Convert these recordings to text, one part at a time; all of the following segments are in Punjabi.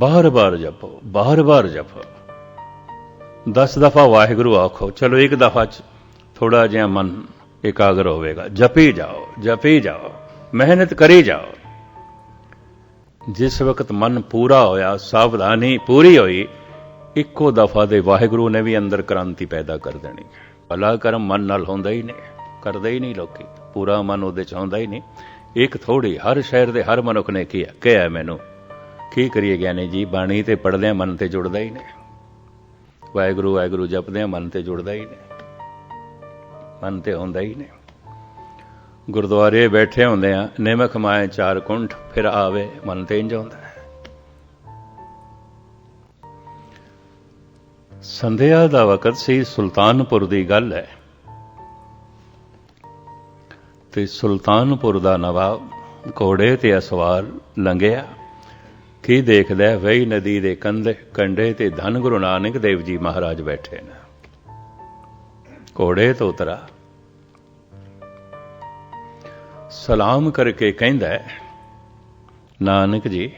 ਬਾਰ-ਬਾਰ ਜਪੋ ਬਾਰ-ਬਾਰ ਜਪੋ। 10 ਦਫਾ ਵਾਹਿਗੁਰੂ ਆਖੋ, ਚਲੋ ਇੱਕ ਦਫਾ ਚ ਥੋੜਾ ਜਿਹਾ ਮਨ ਇਕਾਗਰ ਹੋਵੇਗਾ। ਜਪੀ ਜਾਓ ਜਪੀ ਜਾਓ, ਮਿਹਨਤ ਕਰੀ ਜਾਓ। ਜਿਸ ਵਕਤ ਮਨ ਪੂਰਾ ਹੋਇਆ, ਸਾਵਧਾਨੀ ਪੂਰੀ ਹੋਈ, ਇੱਕੋ ਦਫਾ ਦੇ ਵਾਹਿਗੁਰੂ ਨੇ ਵੀ ਅੰਦਰ ਕ੍ਰਾਂਤੀ ਪੈਦਾ ਕਰ ਦੇਣੀ। ਭਲਾ ਕਰਮ ਮਨ ਨਾਲ ਹੁੰਦਾ ਹੀ ਨਹੀਂ, ਕਰਦਾ ਹੀ ਨਹੀਂ ਲੋਕੀ। ਪੂਰਾ ਮਨ ਉਹਦੇ ਚ ਆਉਂਦਾ ਹੀ ਨਹੀਂ। ਇੱਕ ਥੋੜੀ ਹਰ ਸ਼ਹਿਰ ਦੇ ਹਰ ਮਨੁੱਖ ਨੇ ਕੀ ਕਿਹਾ ਮੈਨੂੰ ਕੀ ਕਰੀਏ ਗਿਆਨੀ ਜੀ? ਬਾਣੀ ਤੇ ਪੜਦਿਆਂ ਮਨ ਤੇ ਜੁੜਦਾ ਹੀ ਨਹੀਂ। ਵਾਹਿਗੁਰੂ ਵਾਹਿਗੁਰੂ ਜਪਦਿਆਂ ਮਨ ਤੇ ਜੁੜਦਾ ਹੀ ਨਹੀਂ। ਮਨ ਤੇ ਹੁੰਦਾ ਹੀ ਨਹੀਂ। ਗੁਰਦੁਆਰੇ ਬੈਠੇ ਹੁੰਦੇ ਆ ਨਿਮਕ ਮਾਏ ਚਾਰ ਕੁੰਠ, ਫਿਰ ਆਵੇ ਮਨ ਤੇ ਇੰਜ ਹੁੰਦਾ ਸੰਧਿਆ ਦਾ ਵਕਤ ਸੀ, ਸੁਲਤਾਨਪੁਰ ਦੀ ਗੱਲ ਹੈ। ਤੇ ਸੁਲਤਾਨਪੁਰ ਦਾ ਨਵਾਬ ਘੋੜੇ ਤੇ ਅਸਵਾਰ ਲੰਘਿਆ। ਕੀ ਦੇਖਦਾ ਵਈ ਨਦੀ ਦੇ ਕੰਢੇ ਕੰਢੇ ਤੇ ਧੰਨ ਗੁਰੂ ਨਾਨਕ ਦੇਵ ਜੀ ਮਹਾਰਾਜ ਬੈਠੇ ਨੇ। ਘੋੜੇ ਤੋਂ ਉਤਰਾ। ਸਲਾਮ ਕਰਕੇ ਕਹਿੰਦਾ ਨਾਨਕ ਜੀ,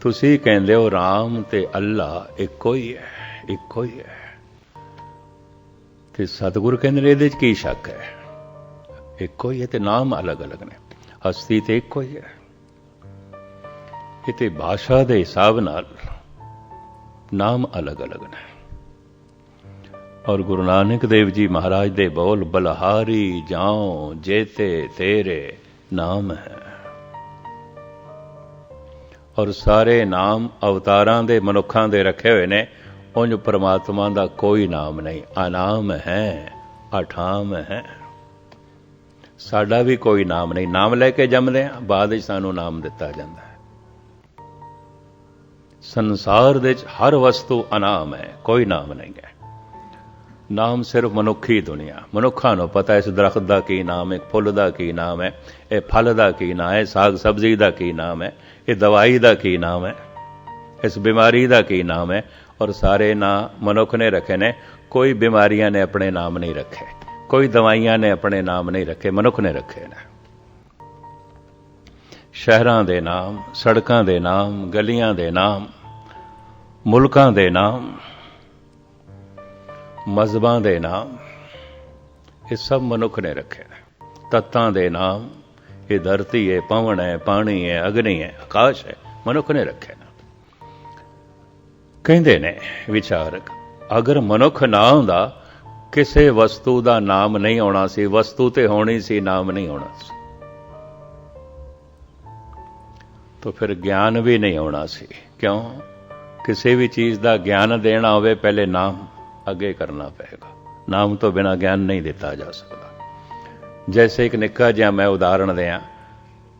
ਤੁਸੀਂ ਕਹਿੰਦੇ ਹੋ RAM ਤੇ ਅੱਲਾ ਇੱਕੋ ਹੀ ਹੈ, ਇੱਕੋ ਹੀ ਹੈ। ਤੇ ਸਤਿਗੁਰ ਕਹਿੰਦੇ ਨੇ ਇਹਦੇ 'ਚ ਕੀ ਸ਼ੱਕ ਹੈ? ਇੱਕੋ ਹੀ ਹੈ ਤੇ ਨਾਮ ਅਲੱਗ-ਅਲੱਗ ਨੇ। ਹਸਤੀ ਤੇ ਇੱਕੋ ਹੀ ਹੈ। ਕਿਤੇ ਭਾਸ਼ਾ ਦੇ ਹਿਸਾਬ ਨਾਲ ਨਾਮ ਅਲੱਗ-ਅਲੱਗ ਨੇ। ਔਰ ਗੁਰੂ ਨਾਨਕ ਦੇਵ ਜੀ ਮਹਾਰਾਜ ਦੇ ਬੋਲ, ਬਲਹਾਰੀ ਜਾਉ ਜੇਤੇ ਤੇਰੇ ਨਾਮ ਹੈ। ਔਰ ਸਾਰੇ ਨਾਮ ਅਵਤਾਰਾਂ ਦੇ ਮਨੁੱਖਾਂ ਦੇ ਰੱਖੇ ਹੋਏ ਨੇ ਉਹਨੂੰ ਪਰਮਾਤਮਾ ਦਾ ਕੋਈ ਨਾਮ ਨਹੀਂ। ਆਨਾਮ ਹੈ, ਅਠਾਮ ਹੈ। ਸਾਡਾ ਵੀ ਕੋਈ ਨਾਮ ਨਹੀਂ। ਨਾਮ ਲੈ ਕੇ ਜੰਮਦੇ ਆ ਬਾਅਦ ਵਿੱਚ ਸਾਨੂੰ ਨਾਮ ਦਿੱਤਾ ਜਾਂਦਾ ਸੰਸਾਰ ਦੇ ਵਿੱਚ ਹਰ ਵਸਤੂ ਅਨਾਮ ਹੈ, ਕੋਈ ਨਾਮ ਨਹੀਂ ਹੈ। ਨਾਮ ਸਿਰਫ ਮਨੁੱਖੀ ਦੁਨੀਆ, ਮਨੁੱਖਾਂ ਨੂੰ ਪਤਾ ਇਸ ਦਰਖਤ ਦਾ ਕੀ ਨਾਮ ਹੈ ਫੁੱਲ ਦਾ ਕੀ ਨਾਮ ਹੈ, ਇਹ ਫਲ ਦਾ ਕੀ ਨਾਮ ਹੈ ਸਾਗ ਸਬਜ਼ੀ ਦਾ ਕੀ ਨਾਮ ਹੈ, ਇਹ ਦਵਾਈ ਦਾ ਕੀ ਨਾਮ ਹੈ, ਇਸ ਬਿਮਾਰੀ ਦਾ ਕੀ ਨਾਮ ਹੈ, ਔਰ ਸਾਰੇ ਨਾਂ ਮਨੁੱਖ ਨੇ ਰੱਖੇ ਨੇ, ਕੋਈ ਬਿਮਾਰੀਆਂ ਨੇ ਆਪਣੇ ਨਾਮ ਨਹੀਂ ਰੱਖੇ, ਕੋਈ ਦਵਾਈਆਂ ਨੇ ਆਪਣੇ ਨਾਮ ਨਹੀਂ ਰੱਖੇ, ਮਨੁੱਖ ਨੇ ਰੱਖੇ ਨੇ। ਸ਼ਹਿਰਾਂ ਦੇ ਨਾਮ, ਸੜਕਾਂ ਦੇ ਨਾਮ, ਗਲੀਆਂ ਦੇ ਨਾਮ, ਮੁਲਕਾਂ ਦੇ ਨਾਮ, ਮਜ਼ਬਾਂ ਦੇ ਨਾਮ, ਇਹ ਸਭ ਮਨੁੱਖ ਨੇ ਰੱਖੇ ਨੇ ਤੱਤਾਂ ਦੇ ਨਾਮ, ਇਹ ਧਰਤੀ ਹੈ, ਪਵਨ ਹੈ, ਪਾਣੀ ਹੈ, ਅਗਨੀ ਹੈ, ਆਕਾਸ਼ ਹੈ, ਮਨੁੱਖ ਨੇ ਰੱਖੇ ਨੇ ਕਹਿੰਦੇ ਨੇ ਵਿਚਾਰਕ, ਅਗਰ ਮਨੁੱਖ ਨਾ ਹੁੰਦਾ, ਕਿਸੇ ਵਸਤੂ ਦਾ ਨਾਮ ਨਹੀਂ ਆਉਣਾ ਸੀ, ਵਸਤੂ ਤੇ ਹੋਣੀ ਸੀ, ਨਾਮ ਨਹੀਂ ਆਉਣਾ ਸੀ। ਤਾਂ ਫਿਰ ਗਿਆਨ ਵੀ ਨਹੀਂ ਆਉਣਾ ਸੀ। ਕਿਉਂ? ਕਿਸੇ ਵੀ ਚੀਜ਼ ਦਾ ਗਿਆਨ ਦੇਣਾ ਹੋਵੇ, ਪਹਿਲੇ ਨਾਮ ਅੱਗੇ ਕਰਨਾ ਪਏਗਾ। ਨਾਮ ਤੋਂ ਬਿਨਾ ਗਿਆਨ ਨਹੀਂ ਦਿੱਤਾ ਜਾ ਸਕਦਾ। ਜੈਸੇ ਇੱਕ ਨਿੱਕਾ ਜਿਹਾ ਮੈਂ ਉਦਾਹਰਣ ਦਿਆਂ,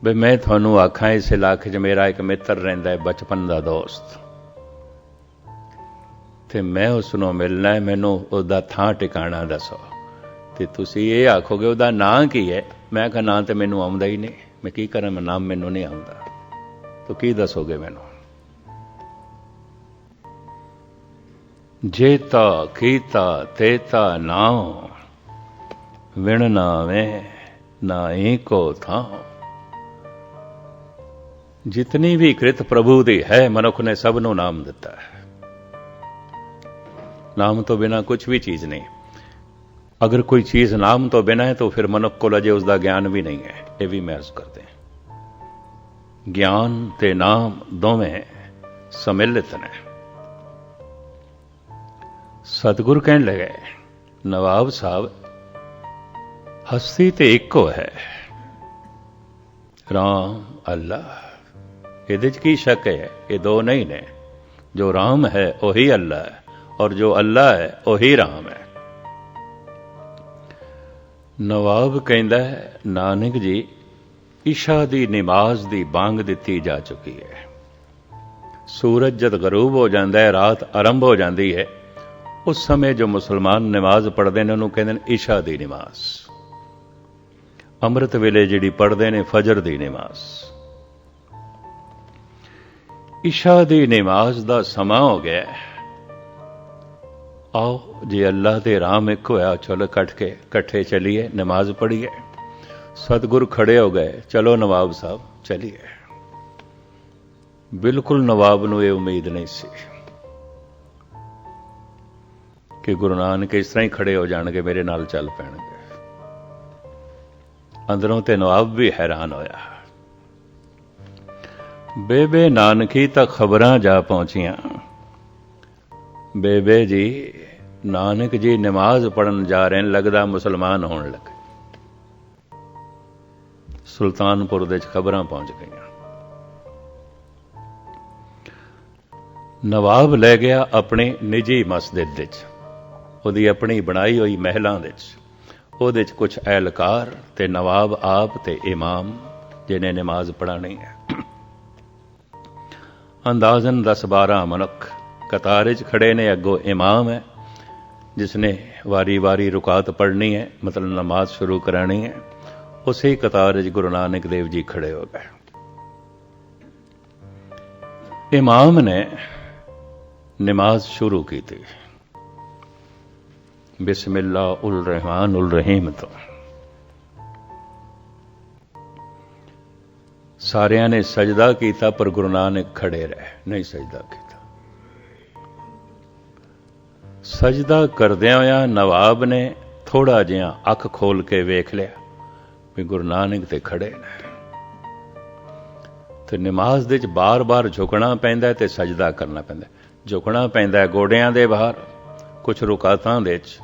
ਵੀ ਮੈਂ ਤੁਹਾਨੂੰ ਆਖਾਂ, ਇਸ ਇਲਾਕੇ 'ਚ ਮੇਰਾ ਇੱਕ ਮਿੱਤਰ ਰਹਿੰਦਾ ਹੈ, ਬਚਪਨ ਦਾ ਦੋਸਤ। ਤੇ ਮੈਂ ਉਸ ਨੂੰ ਮਿਲਣਾ ਹੈ, ਮੈਨੂੰ ਉਹਦਾ ਥਾਂ ਟਿਕਾਣਾ ਦੱਸੋ। ਤੇ ਤੁਸੀਂ ਇਹ ਆਖੋਗੇ, ਉਹਦਾ ਨਾਂ ਕੀ ਹੈ? ਮੈਂ ਕਹਾਂ, ਨਾਂ ਤੇ ਮੈਨੂੰ ਆਉਂਦਾ ਹੀ ਨਹੀਂ। ਮੈਂ ਕੀ ਕਰਾਂ? ਮੈਂ ਨਾਮ ਮੈਨੂੰ ਨਹੀਂ ਆਉਂਦਾ। ਤੋ ਕੀ ਦੱਸੋਗੇ ਮੈਨੂੰ? ਜੇਤਾ ਕੀਤਾ ਤੇਤਾ ਨਾਉ, ਵਿਣ ਨਾਵੇਂ ਨਾ ਏਕੋ ਥਾਂ ਜਿਤਨੀ ਵੀ ਕ੍ਰਿਤ ਪ੍ਰਭੂ ਦੀ ਹੈ, ਮਨੁੱਖ ਨੇ ਸਭ ਨੂੰ ਨਾਮ ਦਿੱਤਾ ਹੈ। ਨਾਮ ਤੋਂ ਬਿਨਾ ਕੁਝ ਵੀ ਚੀਜ਼ ਨਹੀਂ। ਅਗਰ ਕੋਈ ਚੀਜ਼ ਨਾਮ ਤੋਂ ਬਿਨਾ ਹੈ, ਤਾਂ ਫਿਰ ਮਨੁੱਖ ਕੋਲ ਅਜੇ ਉਸ ਦਾ ਗਿਆਨ ਵੀ ਨਹੀਂ ਹੈ। ਇਹ ਵੀ ਮਹਿਸੂਸ ਕਰਦੇ ਗਿਆਨ ਤੇ ਨਾਮ ਦੋਵੇਂ ਸਮਿਲਿਤ ਨੇ। ਸਤਿਗੁਰ ਕਹਿਣ ਲੱਗੇ, ਨਵਾਬ ਸਾਹਿਬ, ਹਸਤੀ ਤੇ ਇੱਕੋ ਹੈ। ਰਾਮ ਅੱਲਾ, ਇਹਦੇ 'ਚ ਕੀ ਸ਼ੱਕ ਹੈ? ਇਹ ਦੋ ਨਹੀਂ ਨੇ। ਜੋ ਰਾਮ ਹੈ, ਉਹੀ ਅੱਲਾ ਹੈ, ਔਰ ਜੋ ਅੱਲਾ ਹੈ, ਉਹੀ ਰਾਮ ਹੈ। ਨਵਾਬ ਕਹਿੰਦਾ ਹੈ, ਨਾਨਕ ਜੀ ਇਸ਼ਾ ਦੀ ਨਮਾਜ਼ ਦੀ ਬਾਂਗ ਦਿੱਤੀ ਜਾ ਚੁੱਕੀ ਹੈ। ਸੂਰਜ ਜਦ ਗਰੂਬ ਹੋ ਜਾਂਦਾ ਹੈ, ਰਾਤ ਆਰੰਭ ਹੋ ਜਾਂਦੀ ਹੈ। ਉਸ ਸਮੇਂ ਜੋ ਮੁਸਲਮਾਨ ਨਮਾਜ਼ ਪੜ੍ਹਦੇ ਨੇ, ਉਹਨੂੰ ਕਹਿੰਦੇ ਨੇ ਇਸ਼ਾ ਦੀ ਨਮਾਜ਼ ਅੰਮ੍ਰਿਤ ਵੇਲੇ ਜਿਹੜੀ ਪੜ੍ਹਦੇ ਨੇ, ਫਜਰ ਦੀ ਨਮਾਜ਼ ਇਸ਼ਾ ਦੀ ਨਮਾਜ਼ ਦਾ ਸਮਾਂ ਹੋ ਗਿਆ ਆਓ, ਜੇ ਅੱਲਾਹ ਤੇ ਰਾਮ ਇੱਕ ਹੋਇਆ ਚਲੋ ਇਕੱਠ ਕੇ ਇਕੱਠੇ ਚਲੀਏ, ਨਮਾਜ਼ ਪੜ੍ਹੀਏ। ਸਤਿਗੁਰ ਖੜੇ ਹੋ ਗਏ। ਚਲੋ ਨਵਾਬ ਸਾਹਿਬ, ਚਲੀਏ। ਬਿਲਕੁਲ ਨਵਾਬ ਨੂੰ ਇਹ ਉਮੀਦ ਨਹੀਂ ਸੀ ਕਿ ਗੁਰੂ ਨਾਨਕ ਇਸ ਤਰ੍ਹਾਂ ਹੀ ਖੜੇ ਹੋ ਜਾਣਗੇ, ਮੇਰੇ ਨਾਲ ਚੱਲ ਪੈਣਗੇ। ਅੰਦਰੋਂ ਤੇ ਨਵਾਬ ਵੀ ਹੈਰਾਨ ਹੋਇਆ। ਬੇਬੇ ਨਾਨਕੀ ਤਾਂ ਖਬਰਾਂ ਜਾ ਪਹੁੰਚੀਆਂ। ਬੇਬੇ ਜੀ, ਨਾਨਕ ਜੀ ਨਮਾਜ਼ ਪੜਨ ਜਾ ਰਹੇ ਨੇ, ਲੱਗਦਾ ਮੁਸਲਮਾਨ ਹੋਣ ਲੱਗੇ। ਸੁਲਤਾਨਪੁਰ ਦੇ ਚ ਖਬਰਾਂ ਪਹੁੰਚ ਗਈਆਂ। ਨਵਾਬ ਲੈ ਗਿਆ ਆਪਣੇ ਨਿੱਜੀ ਮਸਜਿਦ ਵਿੱਚ। ਉਹਦੀ ਆਪਣੀ ਬਣਾਈ ਹੋਈ ਮਹਿਲਾਂ ਵਿੱਚ। ਉਹਦੇ ਚ ਕੁਝ ਐਲਕਾਰ ਤੇ ਨਵਾਬ ਆਪ ਤੇ ਇਮਾਮ, ਜਿਹਨੇ ਨਮਾਜ਼ ਪੜਾਣੀ ਹੈ। ਅੰਦਾਜ਼ਨ 10 12 ਮਨੁੱਖ ਕਤਾਰ 'ਚ ਖੜੇ ਨੇ, ਅੱਗੋਂ ਇਮਾਮ ਹੈ ਜਿਸ ਨੇ ਵਾਰੀ-ਵਾਰੀ ਰੁਕਾਤ ਪੜ੍ਹਨੀ ਹੈ, ਮਤਲਬ ਨਮਾਜ਼ ਸ਼ੁਰੂ ਕਰਾਣੀ ਹੈ। ਉਸੇ ਕਤਾਰ ਵਿੱਚ ਗੁਰੂ ਨਾਨਕ ਦੇਵ ਜੀ ਖੜੇ ਹੋ ਗਏ। ਇਮਾਮ ਨੇ ਨਮਾਜ਼ ਸ਼ੁਰੂ ਕੀਤੀ। ਬਿਸਮਿਲ੍ਲਾ ਉਲ ਰਹਿਮਾਨ ਉਲ ਰਹੀਮ ਤੋਂ। ਸਾਰਿਆਂ ਨੇ ਸਜਦਾ ਕੀਤਾ, ਪਰ ਗੁਰੂ ਨਾਨਕ ਖੜੇ ਰਹੇ, ਨਹੀਂ ਸਜਦਾ ਕੀਤਾ। ਸਜਦਾ ਕਰਦਿਆਂ ਹੋਇਆ ਨਵਾਬ ਨੇ ਥੋੜਾ ਜਿਹਾ ਅੱਖ ਖੋਲ ਕੇ ਵੇਖ ਲਿਆ। ਵੀ ਗੁਰੂ ਨਾਨਕ ਤੇ ਖੜੇ ਨੇ। ਤੇ ਨਮਾਜ਼ ਦੇ ਵਿੱਚ ਬਾਰ-ਬਾਰ ਝੁਕਣਾ ਪੈਂਦਾ ਤੇ ਸਜਦਾ ਕਰਨਾ ਪੈਂਦਾ। ਝੁਕਣਾ ਪੈਂਦਾ ਗੋਡਿਆਂ ਦੇ ਬਾਹਰ, ਕੁਝ ਰੁਕਾਤਾਂ ਦੇ ਵਿੱਚ।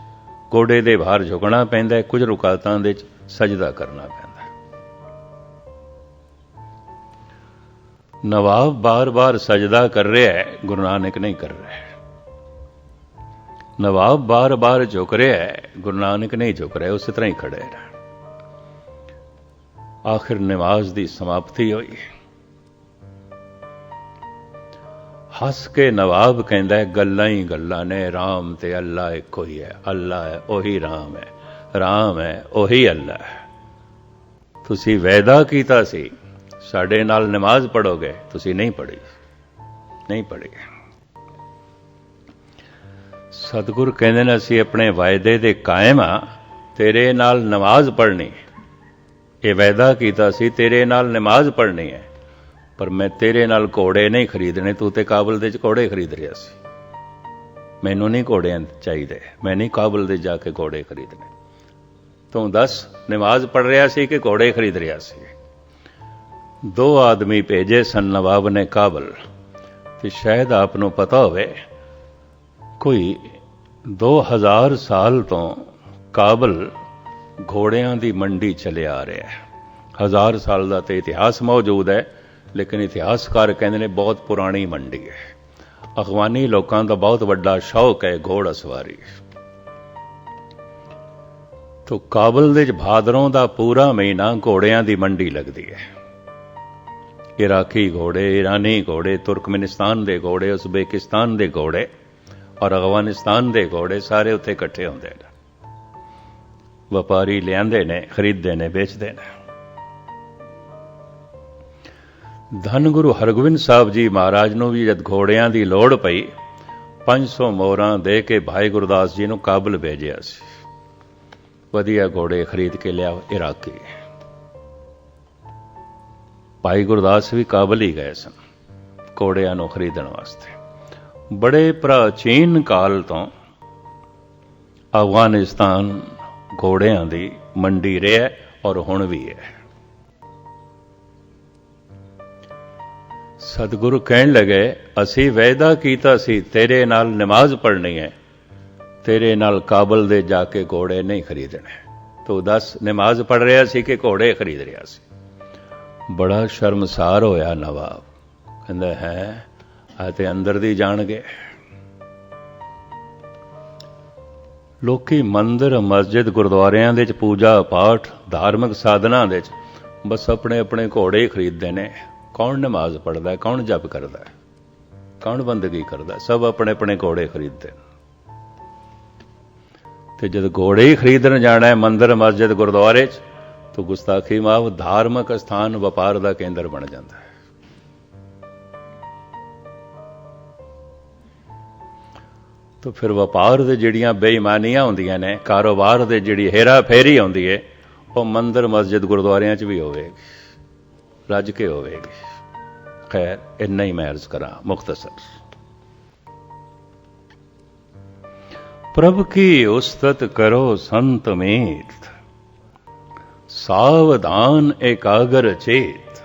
ਗੋਡੇ ਦੇ ਬਾਹਰ ਝੁਕਣਾ ਪੈਂਦਾ ਕੁਝ ਰੁਕਾਤਾਂ ਦੇ ਵਿੱਚ ਸਜਦਾ ਕਰਨਾ ਪੈਂਦਾ ਨਵਾਬ ਬਾਰ-ਬਾਰ ਸਜਦਾ ਕਰ ਰਿਹਾ ਹੈ, ਗੁਰੂ ਨਾਨਕ ਨਹੀਂ ਕਰ ਰਿਹਾ ਨਵਾਬ ਬਾਰ-ਬਾਰ ਝੁਕ ਰਿਹਾ ਹੈ, ਗੁਰੂ ਨਾਨਕ ਨਹੀਂ ਝੁਕ ਰਿਹਾ, ਉਸੇ ਤਰ੍ਹਾਂ ਹੀ ਖੜੇ ਹੈ ਆਖਿਰ ਨਮਾਜ਼ ਦੀ ਸਮਾਪਤੀ ਹੋਈ। ਹੱਸ ਕੇ ਨਵਾਬ ਕਹਿੰਦਾ, ਗੱਲਾਂ ਹੀ ਗੱਲਾਂ ਨੇ RAM ਤੇ ਅੱਲਾ ਇੱਕੋ ਹੀ ਹੈ, ਅੱਲਾ ਹੈ, ਉਹੀ RAM ਹੈ RAM ਹੈ, ਉਹੀ ਅੱਲਾ ਹੈ। ਤੁਸੀਂ ਵੈਦਾ ਕੀਤਾ ਸੀ, ਸਾਡੇ ਨਾਲ ਨਮਾਜ਼ ਪੜੋਗੇ ਤੁਸੀਂ ਨਹੀਂ ਪੜ੍ਹੀ ਨਹੀਂ ਪੜ੍ਹੀ। ਸਤਿਗੁਰ ਕਹਿੰਦੇ ਨੇ, ਅਸੀਂ ਆਪਣੇ ਵਾਅਦੇ ਦੇ ਕਾਇਮ ਆ ਤੇਰੇ ਨਾਲ ਨਮਾਜ਼ ਪੜ੍ਹਨੀ ਇਹ ਵਾਅਦਾ ਕੀਤਾ ਸੀ, ਤੇਰੇ ਨਾਲ ਨਮਾਜ਼ ਪੜ੍ਹਨੀ ਹੈ। ਪਰ ਮੈਂ ਤੇਰੇ ਨਾਲ ਘੋੜੇ ਨਹੀਂ ਖਰੀਦਣੇ, ਤੂੰ ਤੇ ਕਾਬਲ ਦੇ ਚ ਘੋੜੇ ਖਰੀਦ ਰਿਹਾ ਸੀ। ਮੈਨੂੰ ਨਹੀਂ ਘੋੜੇ ਚਾਹੀਦੇ, ਮੈਂ ਨਹੀਂ ਕਾਬਲ ਦੇ ਜਾ ਕੇ ਘੋੜੇ ਖਰੀਦਣੇ। ਤੂੰ ਦੱਸ, ਨਮਾਜ਼ ਪੜ੍ਹ ਰਿਹਾ ਸੀ ਕਿ ਘੋੜੇ ਖਰੀਦ ਰਿਹਾ ਸੀ? ਦੋ ਆਦਮੀ ਭੇਜੇ ਸਨ ਨਵਾਬ ਨੇ ਕਾਬਲ। ਤੇ ਸ਼ਾਇਦ ਆਪ ਨੂੰ ਪਤਾ ਹੋਵੇ, ਕੋਈ 2000 ਸਾਲ ਤੋਂ ਕਾਬਲ ਘੋੜਿਆਂ ਦੀ ਮੰਡੀ ਚੱਲਿਆ ਆ ਰਿਹਾ ਹੈ। ਹਜ਼ਾਰ ਸਾਲ ਦਾ ਤੇ ਇਤਿਹਾਸ ਮੌਜੂਦ ਹੈ, ਲੇਕਿਨ ਇਤਿਹਾਸਕਾਰ ਕਹਿੰਦੇ ਨੇ ਬਹੁਤ ਪੁਰਾਣੀ ਮੰਡੀ ਹੈ। ਅਫਗਾਨੀ ਲੋਕਾਂ ਦਾ ਬਹੁਤ ਵੱਡਾ ਸ਼ੌਕ ਹੈ ਘੋੜਾ ਸਵਾਰੀ। ਤੋ ਕਾਬਲ ਦੇ ਭਾਦਰੋਂ ਦਾ ਪੂਰਾ ਮਹੀਨਾ ਘੋੜਿਆਂ ਦੀ ਮੰਡੀ ਲੱਗਦੀ ਹੈ। ਇਰਾਕੀ ਘੋੜੇ, ਇਰਾਨੀ ਘੋੜੇ, ਤੁਰਕਮਨਿਸਤਾਨ ਦੇ ਘੋੜੇ, ਉਜ਼ਬੇਕਿਸਤਾਨ ਦੇ ਘੋੜੇ ਔਰ ਅਫਗਾਨਿਸਤਾਨ ਦੇ ਘੋੜੇ ਸਾਰੇ ਉੱਥੇ ਇਕੱਠੇ ਹੁੰਦੇ ਨੇ। ਵਪਾਰੀ ਲਿਆਂਦੇ ਨੇ, ਖਰੀਦਦੇ ਨੇ, ਵੇਚਦੇ ਨੇ। ਧੰਨ ਗੁਰੂ ਹਰਗੋਬਿੰਦ ਸਾਹਿਬ ਜੀ ਮਹਾਰਾਜ ਨੂੰ ਵੀ ਜਦ ਘੋੜਿਆਂ ਦੀ ਲੋੜ ਪਈ 500 ਮੋਹਰਾਂ ਦੇ ਕੇ ਭਾਈ ਗੁਰਦਾਸ ਜੀ ਨੂੰ ਕਾਬਲ ਭੇਜਿਆ ਸੀ। ਵਧੀਆ ਘੋੜੇ ਖਰੀਦ ਕੇ ਲਿਆ ਇਰਾਕੀ। ਭਾਈ ਗੁਰਦਾਸ ਵੀ ਕਾਬਲ ਹੀ ਗਏ ਸਨ ਘੋੜਿਆਂ ਨੂੰ ਖਰੀਦਣ ਵਾਸਤੇ। ਬੜੇ ਪ੍ਰਾਚੀਨ ਕਾਲ ਤੋਂ ਅਫਗਾਨਿਸਤਾਨ ਘੋੜਿਆਂ ਦੀ ਮੰਡੀ ਰਿਹਾ ਔਰ ਹੁਣ ਵੀ ਹੈ। ਸਤਿਗੁਰੂ ਕਹਿਣ ਲੱਗੇ, ਅਸੀਂ ਵਾਅਦਾ ਕੀਤਾ ਸੀ, ਤੇਰੇ ਨਾਲ ਨਮਾਜ਼ ਪੜ੍ਹਨੀ ਹੈ। ਤੇਰੇ ਨਾਲ ਕਾਬਲ ਦੇ ਜਾ ਕੇ ਘੋੜੇ ਨਹੀਂ ਖਰੀਦਣੇ। ਤੂੰ ਦੱਸ, ਨਮਾਜ਼ ਪੜ੍ਹ ਰਿਹਾ ਸੀ ਕਿ ਘੋੜੇ ਖਰੀਦ ਰਿਹਾ ਸੀ? ਬੜਾ ਸ਼ਰਮਸਾਰ ਹੋਇਆ ਨਵਾਬ। ਕਹਿੰਦਾ, ਹੈ, ਆ ਤੇ ਅੰਦਰ ਦੀ ਜਾਣਗੇ। ਲੋਕੀ ਮੰਦਰ, ਮਸਜਿਦ ਗੁਰਦੁਆਰਿਆਂ ਦੇ ਵਿੱਚ ਪੂਜਾ ਪਾਠ, ਧਾਰਮਿਕ ਸਾਧਨਾਂ ਦੇ ਵਿੱਚ ਬਸ ਆਪਣੇ ਆਪਣੇ ਘੋੜੇ ਹੀ ਖਰੀਦਦੇ ਨੇ। ਕੌਣ ਨਮਾਜ਼ ਪੜਦਾ ਹੈ ਕੌਣ ਜਪ ਕਰਦਾ ਹੈ ਕੌਣ ਬੰਦਗੀ ਕਰਦਾ, ਸਭ ਆਪਣੇ ਆਪਣੇ ਘੋੜੇ ਖਰੀਦਦੇ ਤੇ ਜਦ ਘੋੜੇ ਹੀ ਖਰੀਦਣ ਜਾਣਾ ਹੈ ਮੰਦਰ, ਮਸਜਿਦ, ਗੁਰਦੁਆਰੇ 'ਚ, ਤਾਂ ਗੁਸਤਾਖੀ ਮਾਫ ਧਾਰਮਿਕ ਸਥਾਨ, ਵਪਾਰ ਦਾ ਕੇਂਦਰ ਬਣ ਜਾਂਦਾ ਹੈ। ਤਾਂ ਫਿਰ ਵਪਾਰ ਦੇ ਜਿਹੜੀਆਂ ਬੇਈਮਾਨੀਆਂ ਹੁੰਦੀਆਂ ਨੇ, ਕਾਰੋਬਾਰ ਦੇ ਜਿਹੜੀ ਹੇਰਾ ਫੇਰੀ ਹੁੰਦੀ ਹੈ ਉਹ ਮੰਦਰ, ਮਸਜਿਦ ਗੁਰਦੁਆਰਿਆਂ 'ਚ ਵੀ ਹੋਵੇਗੀ। ਰੱਜ ਕੇ ਹੋਵੇਗੀ। ਖੈਰ, ਇੰਨਾ ਹੀ ਮੈਂ ਅਰਜ਼ ਕਰਾਂ, ਮੁਖਤਸਰ। ਪ੍ਰਭ ਕੀ ਉਸਤਤ ਕਰੋ ਸੰਤ ਮੇਤ? ਸਾਵਧਾਨ ਇਕਾਗਰ ਚੇਤ।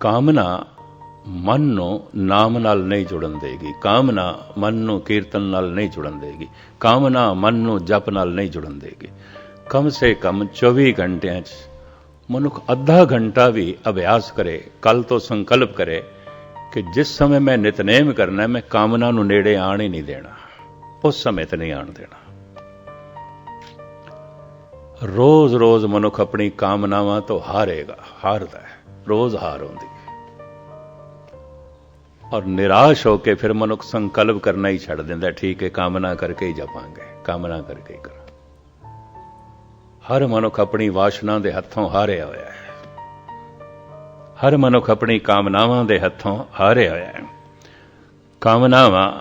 ਕਾਮਨਾ ਮਨ ਨੂੰ ਨਾਮ ਨਾਲ ਨਹੀਂ ਜੁੜਨ ਦੇਗੀ ਕਾਮਨਾ ਮਨ ਨੂੰ ਕੀਰਤਨ ਨਾਲ ਨਹੀਂ ਜੁੜਨ ਦੇਗੀ ਕਾਮਨਾ ਮਨ ਨੂੰ ਜਪ ਨਾਲ ਨਹੀਂ ਜੁੜਨ ਦੇਗੀ ਕਮ ਸੇ ਕਮ 24 ਘੰਟਿਆਂ 'ਚ ਮਨੁੱਖ ਅੱਧਾ ਘੰਟਾ ਵੀ ਅਭਿਆਸ ਕਰੇ ਕੱਲ ਤੋਂ ਸੰਕਲਪ ਕਰੇ ਕਿ ਜਿਸ ਸਮੇਂ ਮੈਂ ਨਿਤਨੇਮ ਕਰਨਾ ਮੈਂ ਕਾਮਨਾ ਨੂੰ ਨੇੜੇ ਆਣ ਹੀ ਨਹੀਂ ਦੇਣਾ ਉਸ ਸਮੇਂ ਤੇ ਨਹੀਂ ਆਣ ਦੇਣਾ ਰੋਜ਼-ਰੋਜ਼ ਮਨੁੱਖ ਆਪਣੀ ਕਾਮਨਾਵਾਂ ਤੋਂ ਹਾਰੇਗਾ ਹਾਰਦਾ ਹੈ ਰੋਜ਼ ਹਾਰ ਹੁੰਦੀ ਔਰ ਨਿਰਾਸ਼ ਹੋ ਕੇ ਫਿਰ ਮਨੁੱਖ ਸੰਕਲਪ ਕਰਨਾ ਹੀ ਛੱਡ ਦਿੰਦਾ, ਠੀਕ ਹੈ, ਕਾਮਨਾ ਕਰਕੇ ਹੀ ਜਪਾਂਗੇ, ਕਾਮਨਾ ਕਰਕੇ ਹੀ ਕਰਾਂ ਹਰ ਮਨੁੱਖ ਆਪਣੀ ਵਾਸ਼ਨਾ ਦੇ ਹੱਥੋਂ ਹਾਰਿਆ ਹੋਇਆ ਹੈ। ਹਰ ਮਨੁੱਖ ਆਪਣੀ ਕਾਮਨਾਵਾਂ ਦੇ ਹੱਥੋਂ ਹਾਰਿਆ ਹੋਇਆ ਹੈ। ਕਾਮਨਾਵਾਂ,